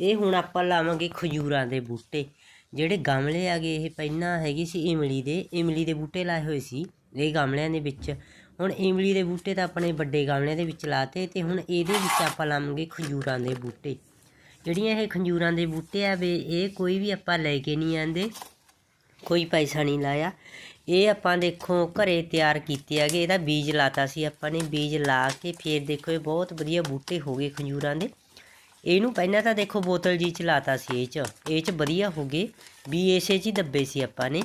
ਇਹ ਹੁਣ ਆਪਾਂ ਲਾਵਾਂਗੇ ਖਜੂਰਾਂ ਦੇ ਬੂਟੇ। ਜਿਹੜੇ ਗਮਲੇ ਆਗੇ ਇਹ ਪਹਿਲਾਂ ਹੈਗੀ ਸੀ ਇਮਲੀ ਦੇ। ਇਮਲੀ ਦੇ ਬੂਟੇ ਲਾਏ ਹੋਏ ਸੀ ਇਹ ਗਮਲਿਆਂ ਦੇ ਵਿੱਚ। ਹੁਣ ਇਮਲੀ ਦੇ ਬੂਟੇ ਤਾਂ ਆਪਣੇ ਵੱਡੇ ਗਮਲਿਆਂ ਦੇ ਵਿੱਚ ਲਾਤੇ ਤੇ ਹੁਣ ਇਹਦੇ ਵਿੱਚ ਆਪਾਂ ਲਾਵਾਂਗੇ ਖਜੂਰਾਂ ਦੇ ਬੂਟੇ। ਜਿਹੜੀਆਂ ਇਹ ਖਜੂਰਾਂ ਦੇ ਬੂਟੇ ਆ ਵੇ, ਇਹ ਕੋਈ ਵੀ ਆਪਾਂ ਲੈ ਕੇ ਨਹੀਂ ਆਂਦੇ। ਕੋਈ ਪੈਸਾ ਨਹੀਂ ਲਾਇਆ। ਇਹ ਆਪਾਂ ਦੇਖੋ ਘਰੇ ਤਿਆਰ ਕੀਤੇ ਹੈਗੇ। ਇਹਦਾ ਬੀਜ ਲਾਤਾ ਸੀ ਆਪਾਂ ਨੇ। ਬੀਜ ਲਾ ਕੇ ਫਿਰ ਦੇਖੋ ਇਹ ਬਹੁਤ ਵਧੀਆ ਬੂਟੇ ਹੋ ਗਏ ਖੰਜੂਰਾਂ ਦੇ। ਇਹਨੂੰ ਪਹਿਲਾਂ ਤਾਂ ਦੇਖੋ ਬੋਤਲ ਜੀ ਚ ਲਾਤਾ ਸੀ ਇਹ ਚ। ਇਹ ਚ ਵਧੀਆ ਹੋ ਗਏ। ਵੀ ਇਸੇ ਚ ਹੀ ਦੱਬੇ ਸੀ ਆਪਾਂ ਨੇ।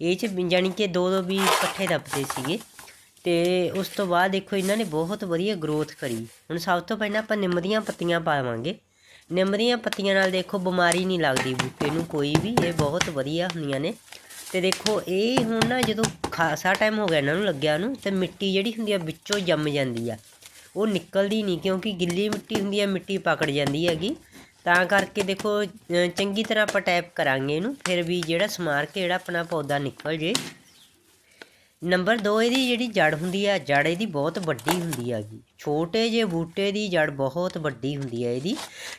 ਇਹ ਚ ਵੀ ਜਾਣੀ ਕਿ ਦੋ ਦੋ ਵੀ ਇਕੱਠੇ ਦੱਬਦੇ ਸੀਗੇ। ਤੇ ਉਸ ਤੋਂ ਬਾਅਦ ਦੇਖੋ ਇਹਨਾਂ ਨੇ ਬਹੁਤ ਵਧੀਆ ਗਰੋਥ ਕਰੀ। ਹੁਣ ਸਭ ਤੋਂ ਪਹਿਲਾਂ ਆਪਾਂ ਨਿੰਮ ਦੀਆਂ ਪੱਤੀਆਂ ਪਾਵਾਂਗੇ। ਨਿੰਮ ਦੀਆਂ ਪੱਤੀਆਂ ਨਾਲ ਦੇਖੋ ਬਿਮਾਰੀ ਨਹੀਂ ਲੱਗਦੀ ਬੂਟੇ ਨੂੰ ਕੋਈ ਵੀ। ਇਹ ਬਹੁਤ ਵਧੀਆ ਹੁੰਦੀਆਂ ਨੇ। ਤੇ ਦੇਖੋ ਇਹ ਹੁਣ ਨਾ ਜਦੋਂ ਖਾਸਾ ਟਾਈਮ ਹੋ ਗਿਆ ਇਹਨਾਂ ਨੂੰ ਲੱਗਿਆ ਨੂੰ, ਤੇ ਮਿੱਟੀ ਜਿਹੜੀ ਹੁੰਦੀ ਆ ਵਿੱਚੋਂ ਜੰਮ ਜਾਂਦੀ ਆ। ਉਹ ਨਿਕਲਦੀ ਨਹੀਂ ਕਿਉਂਕਿ ਗਿੱਲੀ ਮਿੱਟੀ ਹੁੰਦੀ ਹੈ, ਮਿੱਟੀ ਪਕੜ ਜਾਂਦੀ ਹੈਗੀ। ਤਾਂ ਕਰਕੇ ਦੇਖੋ ਚੰਗੀ ਤਰ੍ਹਾਂ ਆਪਾਂ ਟੈਪ ਕਰਾਂਗੇ ਇਹਨੂੰ, ਫਿਰ ਵੀ ਜਿਹੜਾ ਸਮਾਰ ਕੇ ਜਿਹੜਾ ਆਪਣਾ ਪੌਦਾ ਨਿਕਲ ਜੇ। ਨੰਬਰ 2 ਇਹਦੀ ਜਿਹੜੀ ਜੜ ਹੁੰਦੀ ਆ ਜੜ ਇਹਦੀ ਬਹੁਤ ਵੱਡੀ ਹੁੰਦੀ ਹੈਗੀ। ਛੋਟੇ ਜਿਹੇ ਬੂਟੇ ਦੀ ਜੜ ਬਹੁਤ ਵੱਡੀ ਹੁੰਦੀ ਹੈ ਇਹਦੀ,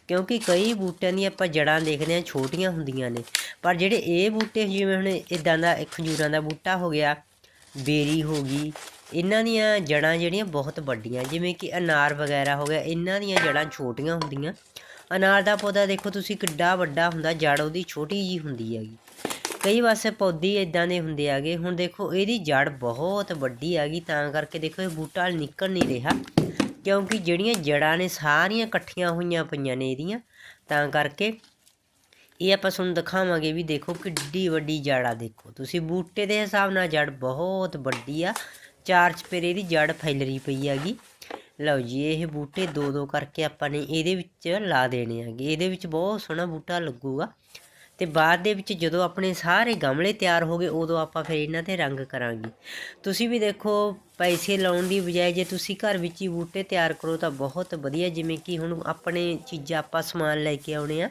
ਕਿਉਂਕਿ ਕਈ ਬੂਟਿਆਂ ਦੀਆਂ ਆਪਾਂ ਜੜਾਂ ਦੇਖਦੇ ਹਾਂ, ਛੋਟੀਆਂ ਹੁੰਦੀਆਂ ਨੇ। ਪਰ ਜਿਹੜੇ ਇਹ ਬੂਟੇ ਜਿਵੇਂ ਹੁਣ ਇਦਾਂ ਦਾ ਖਜੂਰਾਂ ਦਾ ਬੂਟਾ ਹੋ ਗਿਆ, ਬੇਰੀ ਹੋ ਗਈ ਇਹਨਾਂ ਦੀਆਂ ਜੜਾਂ ਜਿਹੜੀਆਂ ਬਹੁਤ ਵੱਡੀਆਂ, ਜਿਵੇਂ ਕਿ ਅਨਾਰ ਵਗੈਰਾ ਹੋ ਗਿਆ, ਇਹਨਾਂ ਦੀਆਂ ਜੜਾਂ ਛੋਟੀਆਂ ਹੁੰਦੀਆਂ। ਅਨਾਰ ਦਾ ਪੌਦਾ ਦੇਖੋ ਤੁਸੀਂ ਕਿੱਡਾ ਵੱਡਾ ਹੁੰਦਾ, ਜੜ ਉਹਦੀ ਛੋਟੀ ਜੀ ਹੁੰਦੀ ਹੈਗੀ। ਕਈ ਪਾਸੇ ਪੌਦੇ ਇਦਾਂ ਦੇ ਹੁੰਦੇ ਆਗੇ ਹੁਣ ਦੇਖੋ ਇਹਦੀ ਜੜ ਬਹੁਤ ਵੱਡੀ ਹੈਗੀ, ਤਾਂ ਕਰਕੇ ਦੇਖੋ ਇਹ ਬੂਟਾ ਨਿਕਲ ਨਹੀਂ ਰਿਹਾ, ਕਿਉਂਕਿ ਜਿਹੜੀਆਂ ਜੜਾਂ ਨੇ ਸਾਰੀਆਂ ਇਕੱਠੀਆਂ ਹੋਈਆਂ ਪਈਆਂ ਨੇ ਇਹਦੀਆਂ, ਤਾਂ ਕਰਕੇ ਇਹ ਆਪਾਂ ਤੁਹਾਨੂੰ ਦਿਖਾਵਾਂਗੇ ਵੀ ਦੇਖੋ ਕਿੱਡੀ ਵੱਡੀ ਜੜ ਆ ਦੇਖੋ। ਤੁਸੀਂ ਬੂਟੇ ਦੇ ਹਿਸਾਬ ਨਾਲ ਜੜ ਬਹੁਤ ਵੱਡੀ ਆ ਚਾਰ ਚਪੇਰੇ ਦੀ ਜੜ ਫੈਲਰੀ ਪਈ ਹੈਗੀ। ਲਓ ਜੀ, ਇਹ ਬੂਟੇ ਦੋ ਦੋ ਕਰਕੇ ਆਪਾਂ ਨੇ ਇਹਦੇ ਵਿੱਚ ਲਾ ਦੇਣੇ ਹੈਗੇ। ਇਹਦੇ ਵਿੱਚ ਬਹੁਤ ਸੋਹਣਾ ਬੂਟਾ ਲੱਗੂਗਾ। ਤੇ ਬਾਅਦ ਦੇ ਵਿੱਚ ਜਦੋਂ ਆਪਣੇ ਸਾਰੇ ਗਮਲੇ ਤਿਆਰ ਹੋ ਗਏ, ਉਦੋਂ ਆਪਾਂ ਫਿਰ ਇਹਨਾਂ ਤੇ ਰੰਗ ਕਰਾਂਗੇ। ਤੁਸੀਂ ਵੀ ਦੇਖੋ, ਪੈਸੇ ਲਾਉਣ ਦੀ ਬਜਾਏ ਜੇ ਤੁਸੀਂ ਘਰ ਵਿੱਚ ਹੀ ਬੂਟੇ ਤਿਆਰ ਕਰੋ ਤਾਂ ਬਹੁਤ ਵਧੀਆ। ਜਿਵੇਂ ਕਿ ਹੁਣ ਆਪਣੇ ਚੀਜ਼ਾਂ ਆਪਾਂ ਸਮਾਨ ਲੈ ਕੇ ਆਉਣੇ ਆ।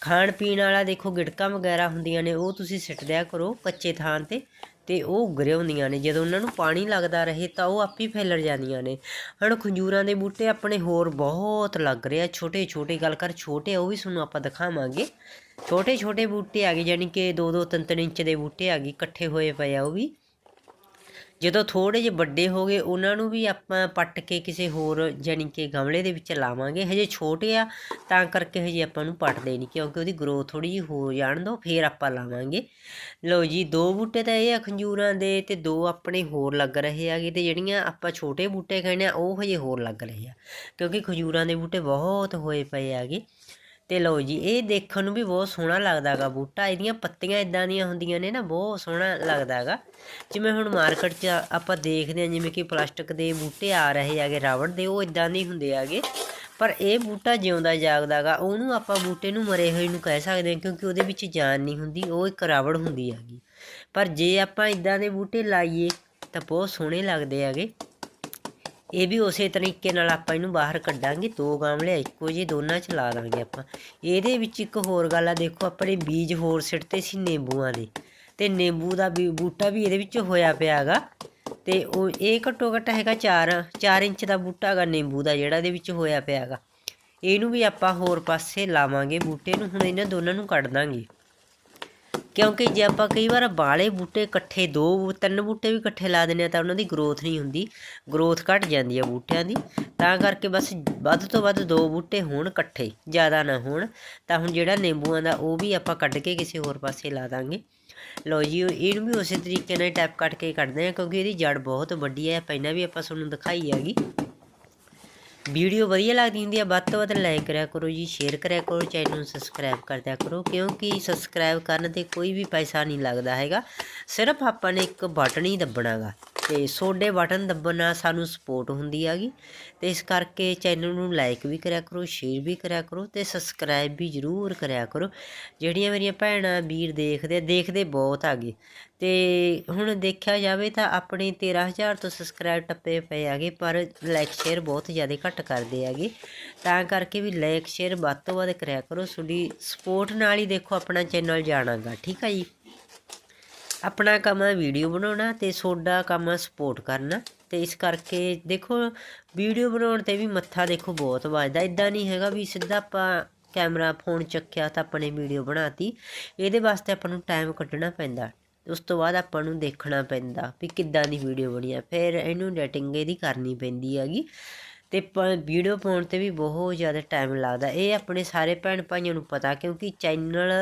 ਖਾਣ ਪੀਣ ਵਾਲਾ ਦੇਖੋ, ਗਿੜਕਾਂ ਵਗੈਰਾ ਹੁੰਦੀਆਂ ਨੇ, ਉਹ ਤੁਸੀਂ ਸਿੱਟ ਦਿਆ ਕਰੋ ਕੱਚੇ ਥਾਂ ਤੇ। ਤੇ ਉਹ ਉਗਰੇ ਹੁੰਦੀਆਂ ਨੇ। ਜਦੋਂ ਉਹਨਾਂ ਨੂੰ ਪਾਣੀ ਲੱਗਦਾ ਰਹੇ ਤਾਂ ਉਹ ਆਪੇ ਫੈਲਰ ਜਾਂਦੀਆਂ ਨੇ। ਹੁਣ ਖੰਜੂਰਾਂ ਦੇ ਬੂਟੇ ਆਪਣੇ ਹੋਰ ਬਹੁਤ ਲੱਗ ਰਹੇ ਆ। ਛੋਟੇ ਛੋਟੇ ਗੱਲ ਕਰ, ਛੋਟੇ ਉਹ ਵੀ ਤੁਹਾਨੂੰ ਆਪਾਂ ਦਿਖਾਵਾਂਗੇ। ਛੋਟੇ ਛੋਟੇ ਬੂਟੇ ਆ ਗਏ ਯਾਨੀ ਕਿ 2-2 3-3 ਇੰਚ ਦੇ ਬੂਟੇ ਆ ਗਏ ਇਕੱਠੇ ਹੋਏ ਪਏ ਆ ਉਹ ਵੀ। ਜਦੋਂ ਥੋੜੇ ਜਿਹੇ ਵੱਡੇ ਹੋ ਗਏ, ਉਹਨਾਂ ਨੂੰ ਵੀ ਆਪਾਂ ਪੱਟ ਕੇ ਕਿਸੇ ਹੋਰ ਯਾਨੀ ਕਿ ਗਮਲੇ ਦੇ ਵਿੱਚ ਲਾਵਾਂਗੇ। ਹਜੇ ਛੋਟੇ ਆ, ਤਾਂ ਕਰਕੇ ਹਜੇ ਆਪਾਂ ਨੂੰ ਪੱਟਦੇ ਨਹੀਂ, ਕਿਉਂਕਿ ਉਹਦੀ ਗਰੋਥ ਥੋੜੀ ਜਿਹੀ ਹੋ ਜਾਣ ਦੋ, ਫੇਰ ਆਪਾਂ ਲਾਵਾਂਗੇ। ਲਓ ਜੀ, ਦੋ ਬੂਟੇ ਤਾਂ ਇਹ ਆ ਖੰਜੂਰਾਂ ਦੇ ਤੇ ਦੋ ਆਪਣੇ ਹੋਰ ਲੱਗ ਰਹੇ ਆਗੇ ਤੇ ਜਿਹੜੀਆਂ ਆਪਾਂ ਛੋਟੇ ਬੂਟੇ ਕਹਿੰਦੇ ਆ, ਉਹ ਹਜੇ ਹੋਰ ਲੱਗ ਰਹੇ ਆ। ਕਿਉਂਕਿ ਖਜੂਰਾਂ ਦੇ ਬੂਟੇ ਬਹੁਤ ਹੋਏ ਪਏ ਆਗੇ ਤੇ ਲਓ ਜੀ, ਇਹ ਦੇਖਣ ਨੂੰ ਵੀ ਬਹੁਤ ਸੋਹਣਾ ਲੱਗਦਾਗਾ ਬੂਟਾ, ਇਹਦੀਆਂ ਪੱਤੀਆਂ ਇਦਾਂ ਦੀਆਂ ਹੁੰਦੀਆਂ ਨੇ ਨਾ, ਬਹੁਤ ਸੋਹਣਾ ਲੱਗਦਾਗਾ ਜਿਵੇਂ ਹੁਣ ਮਾਰਕੀਟ 'ਚ ਆਪਾਂ ਦੇਖਦੇ ਹਾਂ, ਜਿਵੇਂ ਕਿ ਪਲਾਸਟਿਕ ਦੇ ਬੂਟੇ ਆ ਰਹੇ ਹੈਗੇ ਰਾਵੜ ਦੇ, ਉਹ ਇਦਾਂ ਨਹੀਂ ਹੁੰਦੇ ਹੈਗੇ। ਪਰ ਇਹ ਬੂਟਾ ਜਿਉਂਦਾ ਜਾਗਦਾਗਾ ਉਹਨੂੰ ਆਪਾਂ ਬੂਟੇ ਨੂੰ ਮਰੇ ਹੋਏ ਨੂੰ ਕਹਿ ਸਕਦੇ ਹਾਂ, ਕਿਉਂਕਿ ਉਹਦੇ ਵਿੱਚ ਜਾਨ ਨਹੀਂ ਹੁੰਦੀ, ਉਹ ਇੱਕ ਰਾਵੜ ਹੁੰਦੀ ਹੈਗੀ। ਪਰ ਜੇ ਆਪਾਂ ਇਦਾਂ ਦੇ ਬੂਟੇ ਲਾਈਏ, ਤਾਂ ਬਹੁਤ ਸੋਹਣੇ ਲੱਗਦੇ ਹੈਗੇ। ਇਹ ਵੀ ਉਸੇ ਤਰੀਕੇ ਨਾਲ ਆਪਾਂ ਇਹਨੂੰ ਬਾਹਰ ਕੱਢਾਂਗੇ, ਦੋ ਗਮਲੇ ਇੱਕੋ ਜਿਹੇ ਦੋਨਾਂ ਚ ਲਾ ਦਾਂਗੇ ਆਪਾਂ। ਇਹਦੇ ਵਿੱਚ ਇੱਕ ਹੋਰ ਗੱਲ ਆ, ਦੇਖੋ ਆਪਣੇ ਬੀਜ ਹੋਰ ਸਿੱਟਦੇ ਸੀ ਨਿੰਬੂਆਂ ਦੇ। ਤੇ ਨਿੰਬੂ ਦਾ ਵੀ, ਬੂਟਾ ਵੀ ਇਹਦੇ ਵਿੱਚ ਹੋਇਆ ਪਿਆ ਹੈਗਾ ਤੇ ਉਹ, ਇਹ ਘੱਟੋ ਘੱਟ ਹੈਗਾ 4 4 ਇੰਚ ਦਾ ਬੂਟਾ ਹੈਗਾ ਨਿੰਬੂ ਦਾ, ਜਿਹੜਾ ਇਹਦੇ ਵਿੱਚ ਹੋਇਆ ਪਿਆ ਹੈਗਾ ਇਹਨੂੰ ਵੀ ਆਪਾਂ ਹੋਰ ਪਾਸੇ ਲਾਵਾਂਗੇ ਬੂਟੇ ਨੂੰ, ਹੁਣ ਇਹਨਾਂ ਦੋਨਾਂ ਨੂੰ ਕੱਢ ਦਾਂਗੇ। ਕਿਉਂਕਿ ਜੇ ਆਪਾਂ ਕਈ ਵਾਰ ਬਾਲੇ ਬੂਟੇ ਇਕੱਠੇ, ਦੋ, ਤਿੰਨ ਬੂਟੇ ਵੀ ਇਕੱਠੇ ਲਾ ਦਿੰਦੇ ਆ ਤਾਂ ਉਹਨਾਂ ਦੀ ਗਰੋਥ ਨਹੀਂ ਹੁੰਦੀ। ਗਰੋਥ ਘਟ ਜਾਂਦੀ ਆ ਬੂਟਿਆਂ ਦੀ। ਤਾਂ ਕਰਕੇ ਬਸ ਵੱਧ ਤੋਂ ਵੱਧ ਦੋ ਬੂਟੇ ਹੋਣ ਇਕੱਠੇ, ਜ਼ਿਆਦਾ ਨਾ ਹੋਣ। ਤਾਂ ਹੁਣ ਜਿਹੜਾ ਨਿੰਬੂਆਂ ਦਾ ਉਹ ਵੀ ਆਪਾਂ ਕੱਢ ਕੇ ਕਿਸੇ ਹੋਰ ਪਾਸੇ ਲਾ ਦਾਂਗੇ। ਲਓ ਜੀ, ਇਹਨੂੰ ਵੀ ਉਸੇ ਤਰੀਕੇ ਨਾਲ ਟੈਪ ਕੱਟ ਕੇ ਕੱਢਦੇ ਆ ਕਿਉਂਕਿ ਇਹਦੀ ਜੜ ਬਹੁਤ ਵੱਡੀ ਹੈ। ਪਹਿਲਾਂ ਵੀ ਆਪਾਂ ਤੁਹਾਨੂੰ ਦਿਖਾਈ ਹੈਗੀ। ਵੀਡੀਓ ਵਧੀਆ ਲੱਗਦੀ ਹੁੰਦੀ ਹੈ ਵੱਧ ਤੋਂ ਵੱਧ ਲਾਈਕ ਕਰਿਆ ਕਰੋ ਜੀ ਸ਼ੇਅਰ ਕਰਿਆ ਕਰੋ ਚੈਨਲ ਨੂੰ ਸਬਸਕ੍ਰਾਈਬ ਕਰਦਿਆ ਕਰੋ, ਕਿਉਂਕਿ ਸਬਸਕ੍ਰਾਈਬ ਕਰਨ ਤੇ ਕੋਈ ਵੀ ਪੈਸਾ ਨਹੀਂ ਲੱਗਦਾ ਹੈਗਾ। ਸਿਰਫ ਆਪਾਂ ਨੇ ਇੱਕ ਬਟਨ ਹੀ ਦੱਬਣਾਗਾ। ਤੇ ਸੋਡੇ ਬਟਨ ਦੱਬਣ ਨਾਲ ਸਾਨੂੰ ਸਪੋਰਟ ਹੁੰਦੀ ਹੈਗੀ। ਤੇ ਇਸ ਕਰਕੇ ਚੈਨਲ ਨੂੰ ਲਾਈਕ ਵੀ ਕਰਿਆ ਕਰੋ ਸ਼ੇਅਰ ਵੀ ਕਰਿਆ ਕਰੋ ਤੇ ਸਬਸਕ੍ਰਾਈਬ ਵੀ ਜ਼ਰੂਰ ਕਰਿਆ ਕਰੋ। ਜਿਹੜੀਆਂ ਮੇਰੀਆਂ ਭੈਣਾਂ ਵੀਰ ਦੇਖਦੇ ਦੇਖਦੇ ਬਹੁਤ ਆਗੇ ਤੇ ਹੁਣ ਦੇਖਿਆ ਜਾਵੇ ਤਾਂ ਆਪਣੇ 13000 ਤੋਂ ਸਬਸਕ੍ਰਾਈਬ ਟੱਪੇ ਪਏ ਆਗੇ ਪਰ ਲਾਈਕ ਸ਼ੇਅਰ ਬਹੁਤ ਜ਼ਿਆਦਾ ਘੱਟ ਕਰਦੇ ਆਗੇ ਤਾਂ ਕਰਕੇ ਵੀ ਲਾਈਕ ਸ਼ੇਅਰ ਵੱਧ ਤੋਂ ਵੱਧ ਕਰਿਆ ਕਰੋ। ਤੁਹਾਡੀ ਸਪੋਰਟ ਨਾਲ ਹੀ ਦੇਖੋ ਆਪਣਾ ਚੈਨਲ ਜਾਣਾਗਾ, ਠੀਕ ਆ ਜੀ? ਆਪਣਾ ਕੰਮ ਹੈ ਵੀਡੀਓ ਬਣਾਉਣਾ ਤੇ ਤੁਹਾਡਾ ਕੰਮ ਹੈ ਸਪੋਰਟ ਕਰਨਾ। ਤੇ ਇਸ ਕਰਕੇ ਦੇਖੋ ਵੀਡੀਓ ਬਣਾਉਣ ਤੇ ਵੀ ਮੱਥਾ ਦੇਖੋ ਬਹੁਤ ਵੱਜਦਾ। ਇਦਾਂ ਨਹੀਂ ਹੈਗਾ ਵੀ ਸਿੱਧਾ ਆਪਾਂ ਕੈਮਰਾ ਫੋਨ ਚੱਕਿਆ ਤਾਂ ਆਪਣੇ ਵੀਡੀਓ ਬਣਾਤੀ। ਇਹਦੇ ਵਾਸਤੇ ਆਪਾਂ ਨੂੰ ਟਾਈਮ ਕੱਢਣਾ ਪੈਂਦਾ। ਉਸ ਤੋਂ ਬਾਅਦ ਆਪਾਂ ਨੂੰ ਦੇਖਣਾ ਪੈਂਦਾ ਵੀ ਕਿੱਦਾਂ ਦੀ ਵੀਡੀਓ ਬਣੀ ਆ। ਫਿਰ ਇਹਨੂੰ ਐਡੀਟਿੰਗ ਇਹਦੀ ਕਰਨੀ ਪੈਂਦੀ ਹੈਗੀ। ਤੇ ਵੀਡੀਓ ਪਾਉਣ ਤੇ ਵੀ ਬਹੁਤ ਜ਼ਿਆਦਾ ਟਾਈਮ ਲੱਗਦਾ। ਇਹ ਆਪਣੇ ਸਾਰੇ ਭੈਣ ਭਾਈਆਂ ਨੂੰ ਪਤਾ ਕਿਉਂਕਿ ਚੈਨਲ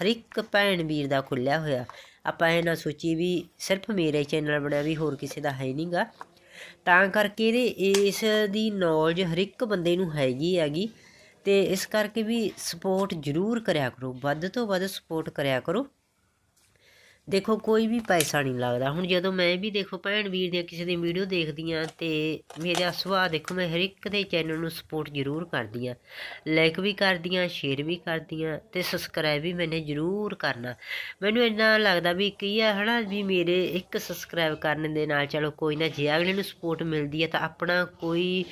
ਹਰ ਇੱਕ ਭੈਣ ਵੀਰ ਦਾ ਖੁੱਲਿਆ ਹੋਇਆ। ਆਪਾਂ ਇਹ ਨਾ ਸੋਚੀ ਵੀ ਸਿਰਫ ਮੇਰੇ ਚੈਨਲ ਬਣਿਆ ਵੀ ਹੋਰ ਕਿਸੇ ਦਾ ਹੈ ਨਹੀਂਗਾ ਤਾਂ ਕਰਕੇ ਇਹਦੇ, ਇਸ ਦੀ ਨੌਲੇਜ ਹਰ ਇੱਕ ਬੰਦੇ ਨੂੰ ਹੈਗੀ ਹੈਗੀ। ਤੇ ਇਸ ਕਰਕੇ ਵੀ ਸਪੋਰਟ ਜ਼ਰੂਰ ਕਰਿਆ ਕਰੋ। ਵੱਧ ਤੋਂ ਵੱਧ ਸਪੋਰਟ ਕਰਿਆ ਕਰੋ। ਦੇਖੋ, ਕੋਈ ਵੀ ਪੈਸਾ ਨਹੀਂ ਲੱਗਦਾ। ਹੁਣ ਜਦੋਂ ਮੈਂ ਵੀ ਦੇਖੋ, ਭੈਣ ਵੀਰ ਦੀਆਂ ਕਿਸੇ ਦੀ ਵੀਡੀਓ ਦੇਖਦੀ ਆ ਤੇ ਮੇਰਾ ਸੁਭਾਅ ਦੇਖੋ, ਮੈਂ ਹਰ ਇੱਕ ਦੇ ਚੈਨਲ ਨੂੰ ਸਪੋਰਟ ਜ਼ਰੂਰ ਕਰਦੀ ਆ। ਲਾਈਕ ਵੀ ਕਰਦੀ ਆ ਸ਼ੇਅਰ ਵੀ ਕਰਦੀ ਆ ਤੇ ਸਬਸਕ੍ਰਾਈਬ ਵੀ ਮੈਨੇ ਜ਼ਰੂਰ ਕਰਨਾ। ਮੈਨੂੰ ਇੰਨਾ ਲੱਗਦਾ ਵੀ ਕੀ ਆ ਹਨਾ ਵੀ ਮੇਰੇ ਇੱਕ ਸਬਸਕ੍ਰਾਈਬ ਕਰਨ ਦੇ ਨਾਲ ਚਲੋ ਕੋਈ ਨਾ, ਜੇ ਅਗਲੇ ਨੂੰ ਸਪੋਰਟ ਮਿਲਦੀ ਆ ਤਾਂ ਆਪਣਾ ਕੋਈ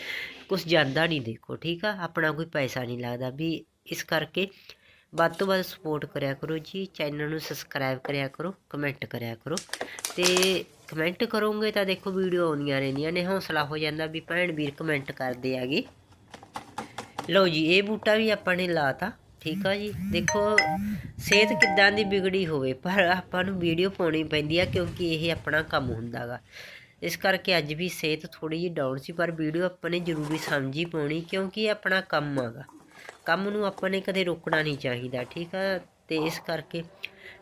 ਕੁਝ ਜਾਂਦਾ ਨਹੀਂ ਦੇਖੋ, ਠੀਕ ਆ? ਆਪਣਾ ਕੋਈ ਪੈਸਾ ਨਹੀਂ ਲੱਗਦਾ ਵੀ ਇਸ ਕਰਕੇ ਵੱਧ ਤੋਂ ਵੱਧ ਸਪੋਰਟ ਕਰਿਆ ਕਰੋ ਜੀ ਚੈਨਲ ਨੂੰ ਸਬਸਕ੍ਰਾਈਬ ਕਰਿਆ ਕਰੋ ਕਮੈਂਟ ਕਰਿਆ ਕਰੋ ਤੇ ਕਮੈਂਟ ਕਰੋਗੇ ਤਾਂ ਦੇਖੋ ਵੀਡੀਓ ਆਉਂਦੀਆਂ ਰਹਿੰਦੀਆਂ ਨੇ, ਹੌਸਲਾ ਹੋ ਜਾਂਦਾ ਵੀ ਭੈਣ ਵੀਰ ਕਮੈਂਟ ਕਰਦੇ ਆਗੇ ਲਓ ਜੀ, ਇਹ ਬੂਟਾ ਵੀ ਆਪਾਂ ਨੇ ਲਾਤਾ, ਠੀਕ ਆ ਜੀ। ਦੇਖੋ, ਸਿਹਤ ਕਿੱਦਾਂ ਦੀ ਵਿਗੜੀ ਹੋਵੇ, ਪਰ ਆਪਾਂ ਨੂੰ ਵੀਡੀਓ ਪਾਉਣੀ ਪੈਂਦੀ ਆ ਕਿਉਂਕਿ ਇਹ ਆਪਣਾ ਕੰਮ ਹੁੰਦਾਗਾ ਇਸ ਕਰਕੇ ਅੱਜ ਵੀ ਸਿਹਤ ਥੋੜੀ ਜਿਹੀ ਡਾਊਨ ਸੀ, ਪਰ ਵੀਡੀਓ ਆਪਾਂ ਨੇ ਜ਼ਰੂਰੀ ਸਮਝੀ ਪਾਉਣੀ ਕਿਉਂਕਿ ਇਹ ਆਪਣਾ ਕੰਮ ਆਗਾ ਕੰਮ ਨੂੰ ਆਪਾਂ ਨੇ ਕਦੇ ਰੋਕਣਾ ਨਹੀਂ ਚਾਹੀਦਾ, ਠੀਕ ਆ? ਤੇ ਇਸ ਕਰਕੇ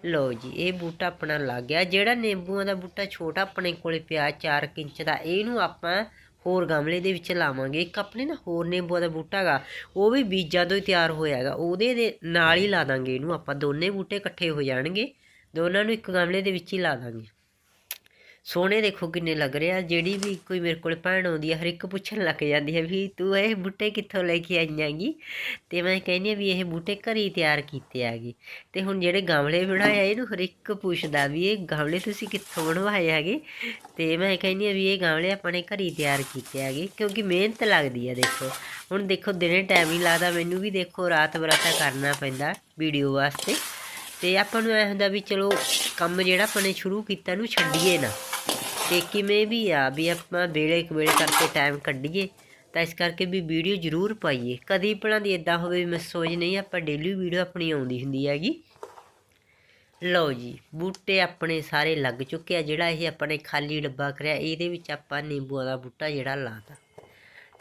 ਲਓ ਜੀ, ਇਹ ਬੂਟਾ ਆਪਣਾ ਲੱਗ ਗਿਆ। ਜਿਹੜਾ ਨਿੰਬੂਆਂ ਦਾ ਬੂਟਾ ਛੋਟਾ ਆਪਣੇ ਕੋਲੇ ਪਿਆ 4 ਇੰਚ ਦਾ, ਇਹਨੂੰ ਆਪਾਂ ਹੋਰ ਗਮਲੇ ਦੇ ਵਿੱਚ ਲਾਵਾਂਗੇ। ਇੱਕ ਆਪਣੇ ਨਾ ਹੋਰ ਨਿੰਬੂਆਂ ਦਾ ਬੂਟਾ ਹੈਗਾ, ਉਹ ਵੀ ਬੀਜਾਂ ਤੋਂ ਹੀ ਤਿਆਰ ਹੋਇਆ ਹੈਗਾ। ਉਹਦੇ ਦੇ ਨਾਲ ਹੀ ਲਾ ਦਾਂਗੇ ਇਹਨੂੰ ਆਪਾਂ, ਦੋਨੇ ਬੂਟੇ ਇਕੱਠੇ ਹੋ ਜਾਣਗੇ। ਦੋਨਾਂ ਨੂੰ ਇੱਕ ਗਮਲੇ ਦੇ ਵਿੱਚ ਹੀ ਲਾ ਦਾਂਗੇ। ਸੋਹਣੇ ਦੇਖੋ ਕਿੰਨੇ ਲੱਗ ਰਹੇ ਆ। ਜਿਹੜੀ ਵੀ ਕੋਈ ਮੇਰੇ ਕੋਲ ਭੈਣ ਆਉਂਦੀ ਹੈ ਹਰ ਇੱਕ ਪੁੱਛਣ ਲੱਗ ਜਾਂਦੀ ਹੈ ਵੀ ਤੂੰ ਇਹ ਬੂਟੇ ਕਿੱਥੋਂ ਲੈ ਕੇ ਆਈਆਂਗੀ ਤੇ ਮੈਂ ਕਹਿੰਦੀ ਆ ਵੀ ਇਹ ਬੂਟੇ ਘਰੀ ਤਿਆਰ ਕੀਤੇ ਆਗੇ ਤੇ ਹੁਣ ਜਿਹੜੇ ਗਮਲੇ ਬਣਾਏ ਆ, ਇਹਨੂੰ ਹਰ ਇੱਕ ਪੁੱਛਦਾ ਵੀ ਇਹ ਗਮਲੇ ਤੁਸੀਂ ਕਿੱਥੋਂ ਬਣਵਾਏ ਹੈਗੇ? ਤੇ ਮੈਂ ਕਹਿੰਦੀ ਆ ਵੀ ਇਹ ਗਮਲੇ ਆਪਣੇ ਘਰੀ ਤਿਆਰ ਕੀਤੇ ਆਗੇ ਕਿਉਂਕਿ ਮਿਹਨਤ ਲੱਗਦੀ ਆ ਦੇਖੋ। ਹੁਣ ਦੇਖੋ ਦਿਨੇ ਟਾਈਮ ਹੀ ਲੱਗਦਾ, ਮੈਨੂੰ ਵੀ ਦੇਖੋ ਰਾਤ ਬਰਾਤਾ ਕਰਨਾ ਪੈਂਦਾ ਵੀਡੀਓ ਵਾਸਤੇ। ਤੇ ਆਪਾਂ ਨੂੰ ਐ ਹੁੰਦਾ ਵੀ ਚਲੋ ਕੰਮ ਜਿਹੜਾ ਆਪਾਂ ਨੇ ਸ਼ੁਰੂ ਕੀਤਾ ਨੂੰ ਛੱਡੀਏ ਨਾ। ਤੇ ਕਿਵੇਂ ਵੀ ਆ, ਵੀ ਆਪਾਂ ਵੇਲੇ ਇੱਕ ਵੇਲੇ ਕਰਕੇ ਟਾਈਮ ਕੱਢੀਏ, ਤਾਂ ਇਸ ਕਰਕੇ ਵੀ ਵੀਡੀਓ ਜ਼ਰੂਰ ਪਾਈਏ। ਕਦੀ ਭਲਾ ਦੀ ਇਦਾਂ ਹੋਵੇ ਵੀ ਮੈਂ ਸੋਚ ਨਹੀਂ, ਆਪਾਂ ਡੇਲੀ ਵੀਡੀਓ ਆਪਣੀ ਆਉਂਦੀ ਹੁੰਦੀ ਹੈਗੀ। ਲਓ ਜੀ, ਬੂਟੇ ਆਪਣੇ ਸਾਰੇ ਲੱਗ ਚੁੱਕੇ ਆ, ਜਿਹੜਾ ਇਹ ਆਪਣੇ ਖਾਲੀ ਡੱਬਾ ਕਰਿਆ, ਇਹਦੇ ਵਿੱਚ ਆਪਾਂ ਨਿੰਬੂਆਂ ਦਾ ਬੂਟਾ ਜਿਹੜਾ ਲਾਤਾ।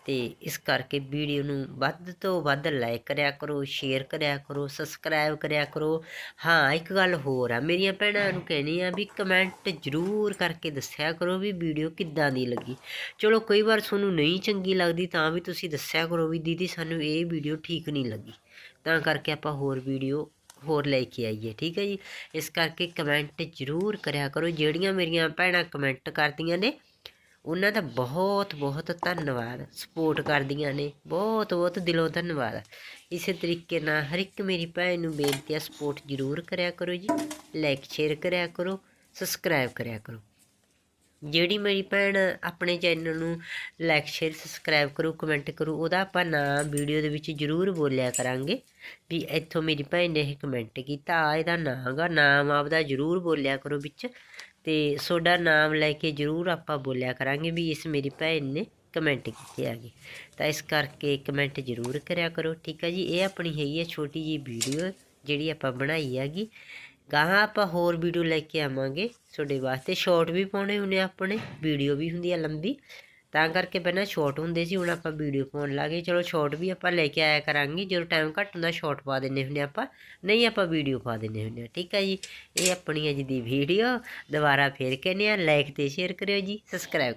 ਤੇ ਇਸ ਕਰਕੇ ਵੀਡੀਓ ਨੂੰ ਵੱਧ ਤੋਂ ਵੱਧ ਲਾਈਕ ਕਰਿਆ ਕਰੋ ਸ਼ੇਅਰ ਕਰਿਆ ਕਰੋ ਸਬਸਕ੍ਰਾਈਬ ਕਰਿਆ ਕਰੋ। ਹਾਂ, ਇੱਕ ਗੱਲ ਹੋਰ ਆ, ਮੇਰੀਆਂ ਭੈਣਾਂ ਨੂੰ ਕਹਿਣੀ ਆ ਵੀ ਕਮੈਂਟ ਜ਼ਰੂਰ ਕਰਕੇ ਦੱਸਿਆ ਕਰੋ ਵੀ ਵੀਡੀਓ ਕਿੱਦਾਂ ਦੀ ਲੱਗੀ। ਚਲੋ, ਕਈ ਵਾਰ ਤੁਹਾਨੂੰ ਨਹੀਂ ਚੰਗੀ ਲੱਗਦੀ ਤਾਂ ਵੀ ਤੁਸੀਂ ਦੱਸਿਆ ਕਰੋ ਵੀ ਦੀਦੀ ਸਾਨੂੰ ਇਹ ਵੀਡੀਓ ਠੀਕ ਨਹੀਂ ਲੱਗੀ। ਤਾਂ ਕਰਕੇ ਆਪਾਂ ਹੋਰ ਵੀਡੀਓ ਹੋਰ ਲੈ ਕੇ ਆਈਏ, ਠੀਕ ਹੈ ਜੀ? ਇਸ ਕਰਕੇ ਕਮੈਂਟ ਜ਼ਰੂਰ ਕਰਿਆ ਕਰੋ, ਜਿਹੜੀਆਂ ਮੇਰੀਆਂ ਭੈਣਾਂ ਕਮੈਂਟ ਕਰਦੀਆਂ ਨੇ ਉਹਨਾਂ ਦਾ ਬਹੁਤ ਬਹੁਤ ਧੰਨਵਾਦ। ਸਪੋਰਟ ਕਰਦੀਆਂ ਨੇ। ਬਹੁਤ ਬਹੁਤ ਦਿਲੋਂ ਧੰਨਵਾਦ। ਇਸੇ ਤਰੀਕੇ ਨਾਲ ਹਰ ਇੱਕ ਮੇਰੀ ਭੈਣ ਨੂੰ ਬੇਨਤੀ ਹੈ ਸਪੋਰਟ ਜ਼ਰੂਰ ਕਰਿਆ ਕਰੋ ਜੀ। ਲਾਈਕ ਸ਼ੇਅਰ ਕਰਿਆ ਕਰੋ। ਸਬਸਕ੍ਰਾਈਬ ਕਰਿਆ ਕਰੋ। ਜਿਹੜੀ ਮੇਰੀ ਭੈਣ ਆਪਣੇ ਚੈਨਲ ਨੂੰ ਲਾਈਕ ਸ਼ੇਅਰ ਸਬਸਕ੍ਰਾਈਬ ਕਰੋ ਕਮੈਂਟ ਕਰੋ, ਉਹਦਾ ਆਪਾਂ ਨਾਮ ਵੀਡੀਓ ਦੇ ਵਿੱਚ ਜ਼ਰੂਰ ਬੋਲਿਆ ਕਰਾਂਗੇ। ਵੀ ਇੱਥੋਂ ਮੇਰੀ ਭੈਣ ਨੇ ਇਹ ਕਮੈਂਟ ਕੀਤਾ ਆ ਇਹਦਾ ਨਾਮ ਹੈਗਾ, ਨਾਮ ਆਪਦਾ ਜ਼ਰੂਰ ਬੋਲਿਆ ਕਰੋ ਵਿੱਚ। ਤੇ ਤੁਹਾਡਾ ਨਾਮ ਲੈ ਕੇ ਜ਼ਰੂਰ ਆਪਾਂ ਬੋਲਿਆ ਕਰਾਂਗੇ ਵੀ ਇਸ ਮੇਰੀ ਭੈਣ ਨੇ ਕਮੈਂਟ ਕੀਤੇ ਆਗੇ ਤਾਂ ਇਸ ਕਰਕੇ ਕਮੈਂਟ ਜ਼ਰੂਰ ਕਰਿਆ ਕਰੋ, ਠੀਕ ਹੈ ਜੀ? ਇਹ ਆਪਣੀ ਹੈਗੀ ਹੈ ਛੋਟੀ ਜੀ ਵੀਡੀਓ ਜਿਹੜੀ ਆਪਾਂ ਬਣਾਈ ਹੈਗੀ। ਗਾਹਾਂ ਆਪਾਂ ਹੋਰ ਵੀਡੀਓ ਲੈ ਕੇ ਆਵਾਂਗੇ। ਤੁਹਾਡੇ ਵਾਸਤੇ ਸ਼ਾਰਟ ਵੀ ਪਾਉਣੇ ਹੁੰਦੇ ਆਪਣੇ ਵੀਡੀਓ ਵੀ ਹੁੰਦੀ ਆ ਲੰਬੀ। ਤਾਂ ਕਰਕੇ ਪਹਿਲਾਂ ਸ਼ਾਰਟ ਹੁੰਦੇ ਸੀ, ਹੁਣ ਆਪਾਂ ਵੀਡੀਓ ਪਾਉਣ ਲੱਗੇ ਚਲੋ ਸ਼ਾਰਟ ਵੀ ਆਪਾਂ ਲੈ ਕੇ ਆਇਆ ਕਰਾਂਗੇ, ਜਦੋਂ ਟਾਈਮ ਘੱਟ ਹੁੰਦਾ ਸ਼ਾਰਟ ਪਾ ਦਿੰਨੇ ਹੁੰਦੇ ਆਪਾਂ, ਨਹੀਂ ਆਪਾਂ ਵੀਡੀਓ ਪਾ ਦਿੰਨੇ ਹੁੰਦੇ ਆ, ਠੀਕ ਹੈ ਜੀ? ਇਹ ਆਪਣੀ ਅੱਜ ਦੀ ਵੀਡੀਓ ਦੁਬਾਰਾ ਫੇਰ ਕਹਿੰਦੇ ਆ ਲਾਈਕ ਤੇ ਸ਼ੇਅਰ ਕਰਿਓ ਜੀ ਸਬਸਕ੍ਰਾਈਬ